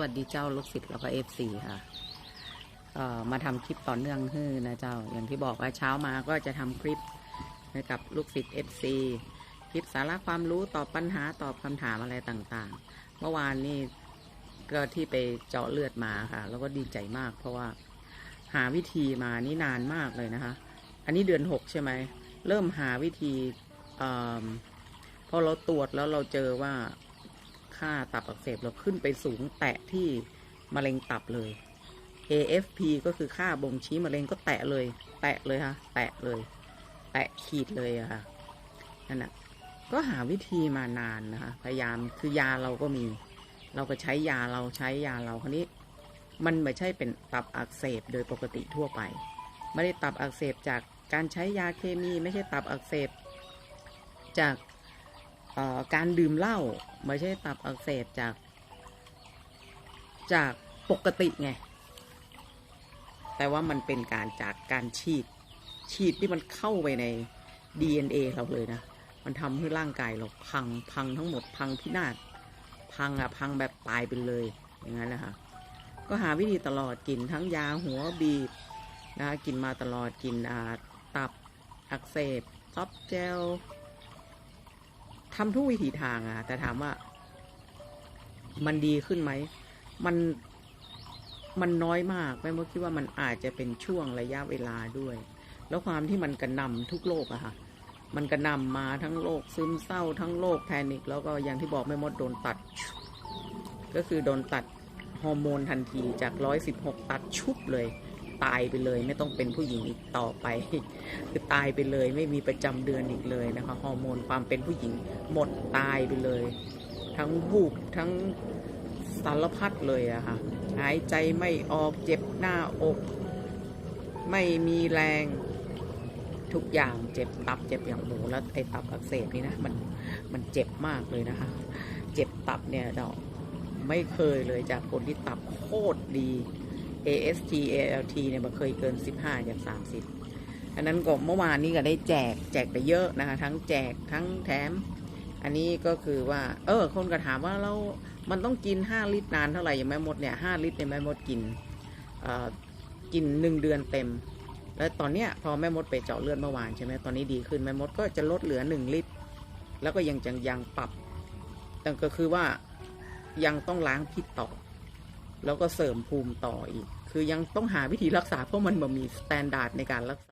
วัสดีเจ้าลูกศิษย์แล้วก็เอฟซีค่ะมาทำคลิปต่อเนื่องฮือนะเจ้า อย่างที่บอกว่าเช้ามาก็จะทำคลิปให้กับลูกศิษย์เอฟซีคลิปสาระความรู้ตอบปัญหาตอบคำถามอะไรต่างๆ เมื่อวานนี่ก็ที่ไปเจาะเลือดมาค่ะ แล้วก็ดีใจมาก เพราะว่าหาวิธีมานี่นานมากเลยนะคะ อันนี้เดือนหกใช่ไหมเริ่มหาวิธีเอิ่มพอเราตรวจแล้วเราเจอว่า ค่าตับอักเสบเราขึ้นไปสูงแตะที่มะเร็งตับเลย AFP ก็คือค่าบ่งชี้มะเร็งก็แตะเลย แตะเลยค่ะ แตะเลย แตะขีดเลยอะค่ะ นั่นน่ะก็หาวิธีมานานนะคะ พยายาม คือยาเราก็มี เราก็ใช้ยาเราใช้ยาเราคนนี้ มันไม่ใช่เป็นตับอักเสบโดยปกติทั่วไป ไม่ได้ตับอักเสบจากการใช้ยาเคมี ไม่ใช่ตับอักเสบจาก การดื่มเหล้าไม่ใช่ตับอักเสบจาก จากปกติไง แต่ว่ามันเป็นการจากการฉีด ฉีดที่มันเข้าไปใน DNA เราเลยนะ มันทำให้ร่างกายเราพังพังทั้งหมดพังพินาศพังอะพังแบบตายไปเลย อย่างนั้นนะคะก็หาวิธีตลอดกินทั้งยาหัวบีบนะคะกินมาตลอดกินอาตับอักเสบซอฟเจล ทำทุกวิถีทางอะแต่ถามว่า มันดีขึ้นไหม มันมันน้อยมากแม่มดคิดว่ามันอาจจะเป็นช่วงระยะเวลาด้วย แล้วความที่มันกระนำทุกโรคอะค่ะ มันกระนำมาทั้งโรคซึมเศร้าทั้งโรคแพนิคแล้วก็อย่างที่บอกแม่มดโดนตัด ก็คือโดนตัดฮอร์โมนทันทีจากร้อยสิบหกตัดชุบเลย ตายไปเลย ไม่ต้องเป็นผู้หญิงอีกต่อไป คือตายไปเลย ไม่มีประจำเดือนอีกเลยนะคะฮอร์โมนความเป็นผู้หญิงหมดตายไปเลย ทั้งวูบทั้งสารพัดเลยอะค่ะหายใจไม่ออกเจ็บหน้าอก ไม่มีแรงทุกอย่างเจ็บตับเจ็บอย่างหมูแล้วไอ้ตับอักเสบนี่นะมันมันเจ็บมากเลยนะคะ เจ็บตับเนี่ยดอกไม่เคยเลยจากคนที่ตับโคตรดี AST ALT เนี่ยมันเคยเกิน 15จาก30 อันนั้นก็เมื่อวานนี้ก็ได้แจกแจกไปเยอะนะคะ ทั้งแจกทั้งแถม อันนี้ก็คือว่า เออ คนก็ถามว่าเรา มันต้องกิน 5 ลิตรนานเท่าไหร่ย่างแม่มดเนี่ย 5 ลิตรเนี่ยแม่มดกินเอ่อกิน 1 เดือนเต็ม แล้วตอนเนี้ยพอแม่มดไปเจาะเลือดเมื่อวานใช่ไหมตอนนี้ดีขึ้นแม่มดก็จะลดเหลือ 1 ลิตร แล้วก็ยังจังยังปรับแต่ก็คือว่ายังต้องล้างพิษต่อ แล้วก็เสริมภูมิต่ออีก คือยังต้องหาวิธีรักษาเพราะมันบ่มีสแตนดาร์ดในการรักษา